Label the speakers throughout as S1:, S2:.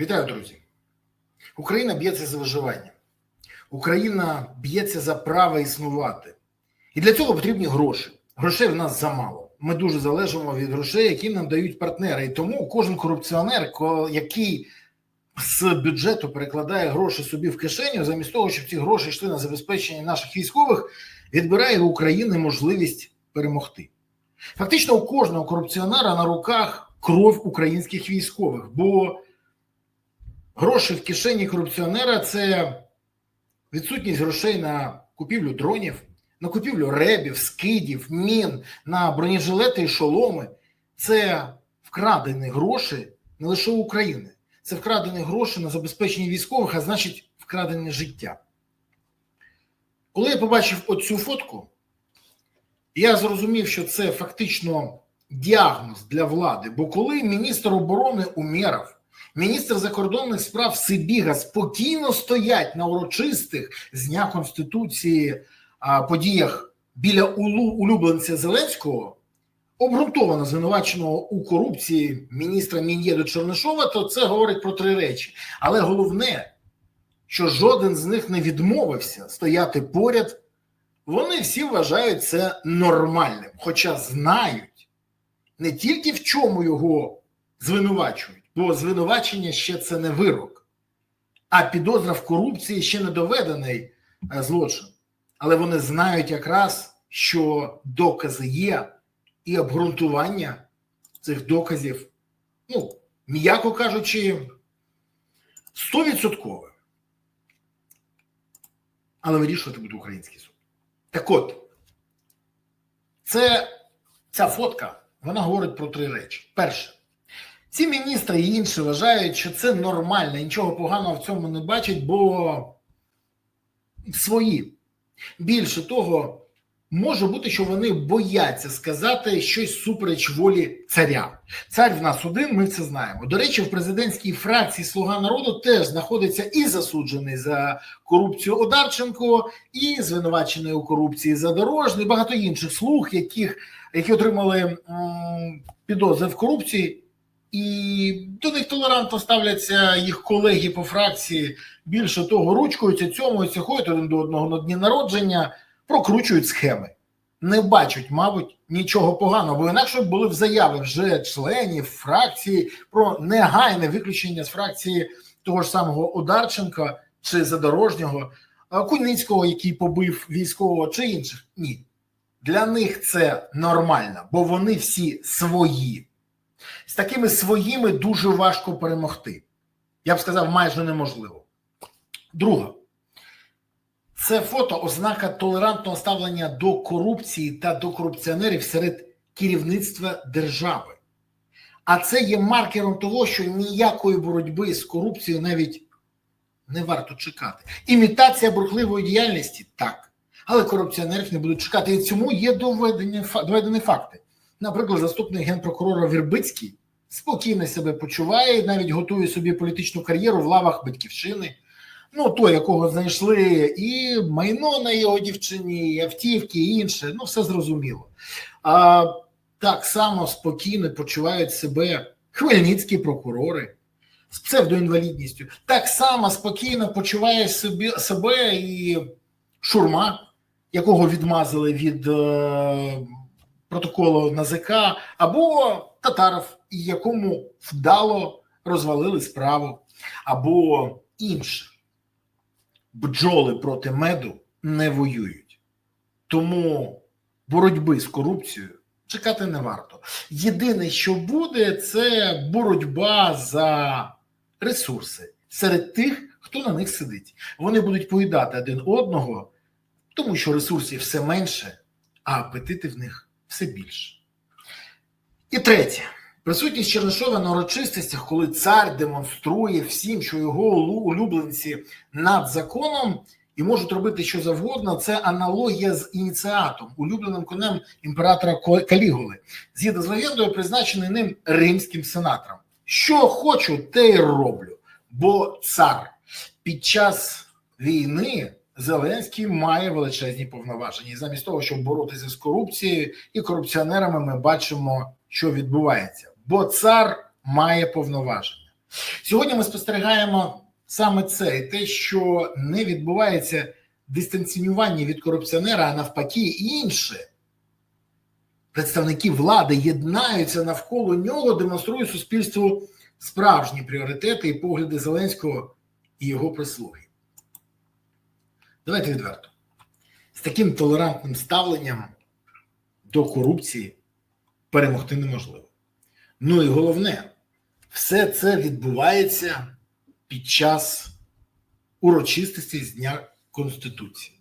S1: Вітаю, друзі! Україна б'ється за виживання. Україна б'ється за право існувати. І для цього потрібні гроші. Грошей в нас замало. Ми дуже залежимо від грошей, які нам дають партнери. І тому кожен корупціонер, який з бюджету перекладає гроші собі в кишеню, замість того, щоб ці гроші йшли на забезпечення наших військових, відбирає у України можливість перемогти. Фактично, у кожного корупціонера на руках кров українських військових, бо гроші в кишені корупціонера це відсутність грошей на купівлю дронів, на купівлю ребів, скидів, мін, на бронежилети і шоломи. Це вкрадені гроші не лише України, це вкрадені гроші на забезпечення військових, а значить, вкрадене життя. Коли я побачив оцю фотку, я зрозумів, що це фактично діагноз для влади. Бо коли міністр оборони Умєров, міністр закордонних справ Сибіга спокійно стоять на урочистих з дня конституції подіях біля улюбленця Зеленського, обґрунтовано звинуваченого у корупції міністра Мін'єду Чернишова, то це говорить про три речі. Але головне, що жоден з них не відмовився стояти поряд вони всі вважають це нормальним, хоча знають не тільки в чому його звинувачують, бо звинувачення ще це не вирок, а підозра в корупції ще не доведений е, злочин. Але вони знають якраз, що докази є, і обґрунтування цих доказів, ну, м'яко кажучи, стовідсоткове. Але вирішувати буде український суд. Так от, це ця фотка, вона говорить про три речі. Перше, ці міністри і інші вважають, що це нормально, нічого поганого в цьому не бачать, бо свої. Більше того, може бути, що вони бояться сказати щось супереч волі царя. Цар в нас один, ми це знаємо. До речі, в президентській фракції Слуга народу теж знаходиться і засуджений за корупцію Одарченко, і звинувачений у корупції Задорожний, багато інших слуг, яких, які отримали м, підозри в корупції. І до них толерантно ставляться їх колеги по фракції. Більше того, ручкуються, цьому цьомуються, ходять один до одного на дні народження, прокручують схеми. Не бачать, мабуть, нічого поганого, бо інакше були б заяви вже членів фракції про негайне виключення з фракції того ж самого Одарченка чи Задорожнього, а, Куницького, який побив військового, чи інших. Ні. Для них це нормально, бо вони всі свої. З такими своїми дуже важко перемогти. Я б сказав, майже неможливо. Друге, це фото ознака толерантного ставлення до корупції та до корупціонерів серед керівництва держави. А це є маркером того, що ніякої боротьби з корупцією навіть не варто чекати. Імітація бурхливої діяльності так. Але корупціонерів не будуть чекати. І цьому є доведені, доведені факти. Наприклад, заступник генпрокурора Вірбицький спокійно себе почуває навіть готує собі політичну кар'єру в лавах батьківщини. Ну, той, якого знайшли, і майно на його дівчині, і автівки, і інше. Ну, все зрозуміло. А так само спокійно почувають себе хмельницькі прокурори з псевдоінвалідністю. Так само спокійно почуває собі, себе і шурма, якого відмазали від е, протоколу НАЗК, або Татаров, якому вдало розвалили справу, або інше. Бджоли проти меду не воюють. Тому боротьби з корупцією чекати не варто. Єдине, що буде, це боротьба за ресурси серед тих, хто на них сидить. Вони будуть поїдати один одного, тому що ресурсів все менше, а апетити в них все більше. І третє. Присутність Чернишова на урочистостях, коли цар демонструє всім, що його улюбленці над законом і можуть робити що завгодно, це аналогія з ініціатом, улюбленим конем імператора Калігули, згідно з легендою, призначений ним римським сенатором. Що хочу, те й роблю, бо цар під час війни Зеленський має величезні повноваження. І замість того, щоб боротися з корупцією і корупціонерами, ми бачимо, що відбувається. Бо цар має повноваження. Сьогодні ми спостерігаємо саме це, і те, що не відбувається дистанціювання від корупціонера, а навпаки, інше. Представники влади єднаються навколо нього, демонструють суспільству справжні пріоритети і погляди Зеленського і його прислуги. Давайте відверто. З таким толерантним ставленням до корупції перемогти неможливо. Ну і головне, все це відбувається під час урочистості з Дня Конституції.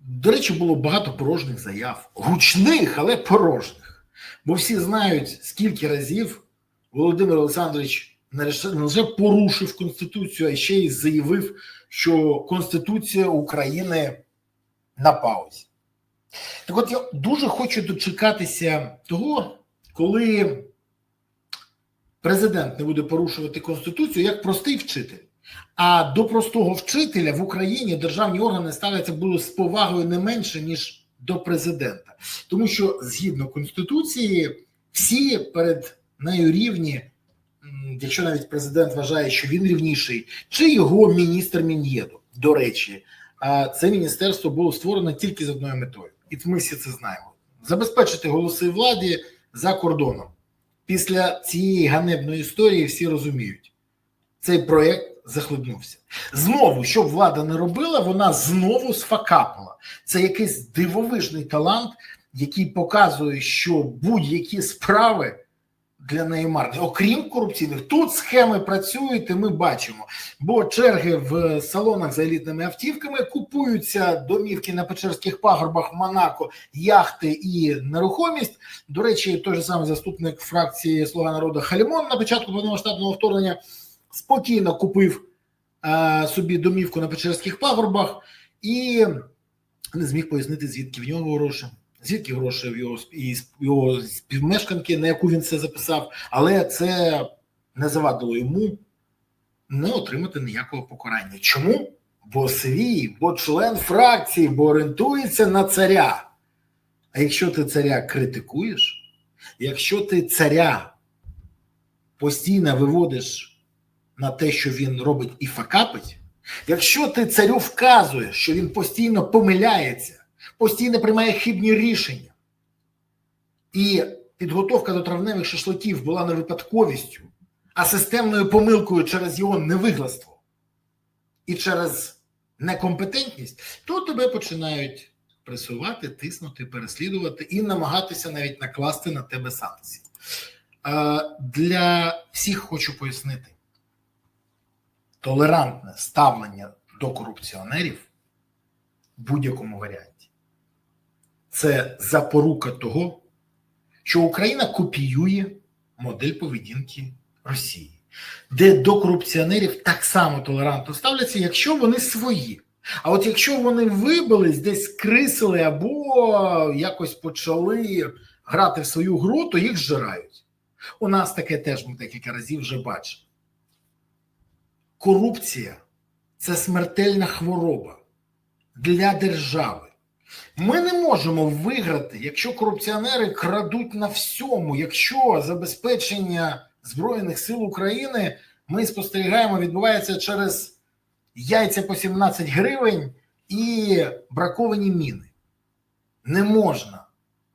S1: До речі, було багато порожніх заяв, гучних, але порожніх. Бо всі знають, скільки разів Володимир Олександрович не лише, порушив Конституцію, а ще й заявив, що Конституція України на паузі. Так от я дуже хочу дочекатися того, коли президент не буде порушувати Конституцію як простий вчитель. А до простого вчителя в Україні державні органи ставляться були з повагою не менше, ніж до президента. Тому що згідно Конституції, всі перед нею рівні, якщо навіть президент вважає, що він рівніший, чи його міністр Мін'єду. До речі, це міністерство було створено тільки з одною метою, і ми всі це знаємо: забезпечити голоси владі за кордоном. Після цієї ганебної історії всі розуміють, цей проєкт захлебнувся. Знову, що б влада не робила, вона знову сфакапила. Це якийсь дивовижний талант, який показує, що будь-які справи для неї марні, окрім корупційних. Тут схеми працюють, і ми бачимо. Бо черги в салонах за елітними автівками купуються домівки на Печерських пагорбах, Монако, яхти і нерухомість. До речі, той же самий заступник фракції Слуга народу Халімон на початку повномасштабного вторгнення спокійно купив а, собі домівку на Печерських пагорбах і не зміг пояснити, звідки в нього гроші. Звідки гроші в його і його співмешканки, на яку він це записав, але це не завадило йому не отримати ніякого покарання. Чому? Бо свій, бо член фракції, бо орієнтується на царя. А якщо ти царя критикуєш, якщо ти царя постійно виводиш на те, що він робить і факапить, якщо ти царю вказуєш, що він постійно помиляється, постійно приймає хибні рішення, і підготовка до травневих шашликів була не випадковістю, а системною помилкою через його невигластво і через некомпетентність, то тебе починають пресувати, тиснути, переслідувати і намагатися навіть накласти на тебе санкції. Для всіх хочу пояснити толерантне ставлення до корупціонерів в будь-якому варіанті. Це запорука того, що Україна копіює модель поведінки Росії, де до корупціонерів так само толерантно ставляться, якщо вони свої. А от якщо вони вибились, десь крисили або якось почали грати в свою гру, то їх зжирають. У нас таке теж ми декілька разів вже бачимо. Корупція це смертельна хвороба для держави. Ми не можемо виграти, якщо корупціонери крадуть на всьому, якщо забезпечення Збройних сил України ми спостерігаємо, відбувається через яйця по 17 гривень і браковані міни. Не можна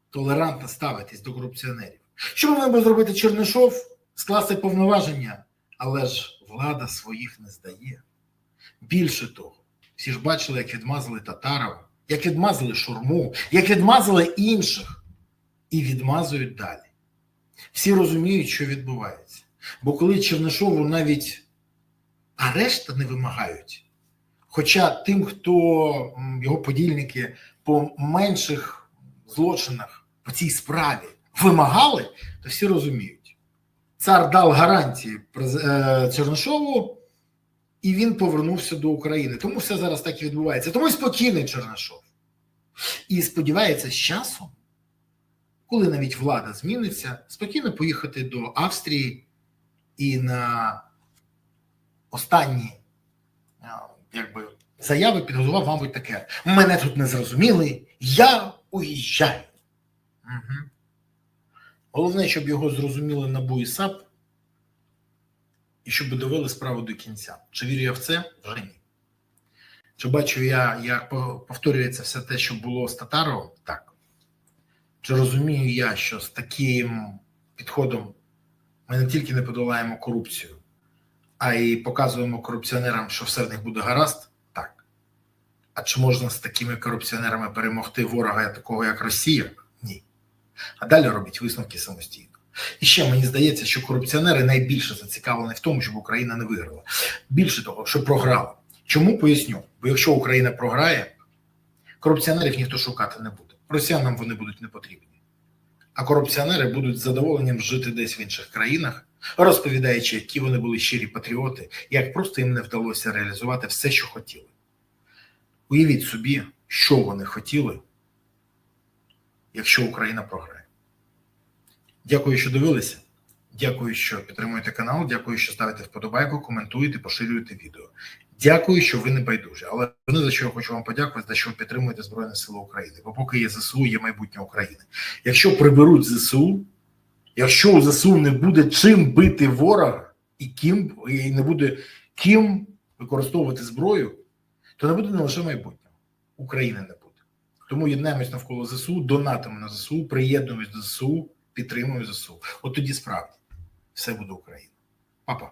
S1: толерантно ставитись до корупціонерів. Що ми маємо зробити Чернишов? Скласти повноваження, але ж влада своїх не здає. Більше того, всі ж бачили, як відмазали Татарова, як відмазали Шурму, як відмазали інших і відмазують далі. Всі розуміють, що відбувається. Бо коли Чернишову навіть арешта не вимагають, хоча тим, хто його подільники по менших злочинах по цій справі вимагали, то всі розуміють. Цар дав гарантії Чернишову, і він повернувся до України. Тому все зараз так і відбувається. Тому і спокійний Чернишов. І сподівається, з часом, коли навіть влада зміниться, спокійно поїхати до Австрії і на останні якби, заяви підготував, мабуть, таке. Мене тут не зрозуміли, я уїжджаю. Угу. Головне, щоб його зрозуміли НАБУ і САП, і щоб довели справу до кінця. Чи вірю я в це? Вже ні. Чи бачу я, як повторюється все те, що було з Татаровим? Так. Чи розумію я, що з таким підходом ми не тільки не подолаємо корупцію, а й показуємо корупціонерам, що все в них буде гаразд? Так. А чи можна з такими корупціонерами перемогти ворога такого, як Росія? Ні. А далі робіть висновки самостійно. І ще мені здається, що корупціонери найбільше зацікавлені в тому, щоб Україна не виграла. Більше того, що програла. Чому поясню? Бо якщо Україна програє, корупціонерів ніхто шукати не буде. Росіянам вони будуть не потрібні. А корупціонери будуть з задоволенням жити десь в інших країнах, розповідаючи, які вони були щирі патріоти, як просто їм не вдалося реалізувати все, що хотіли. Уявіть собі, що вони хотіли, якщо Україна програє. Дякую, що дивилися. Дякую, що підтримуєте канал. Дякую, що ставите вподобайку, коментуєте, поширюєте відео. Дякую, що ви не байдужі. Але не за що я хочу вам подякувати, за що ви підтримуєте Збройні Сили України. Бо поки є ЗСУ, є майбутнє України. Якщо приберуть ЗСУ, якщо у ЗСУ не буде чим бити ворога і ким і не буде ким використовувати зброю, то не буде не лише майбутнього. України не буде. Тому єднаємось навколо ЗСУ, донатимо на ЗСУ, приєднуємось до ЗСУ, підтримуємо ЗСУ. От тоді справді все буде Україна. Па-па.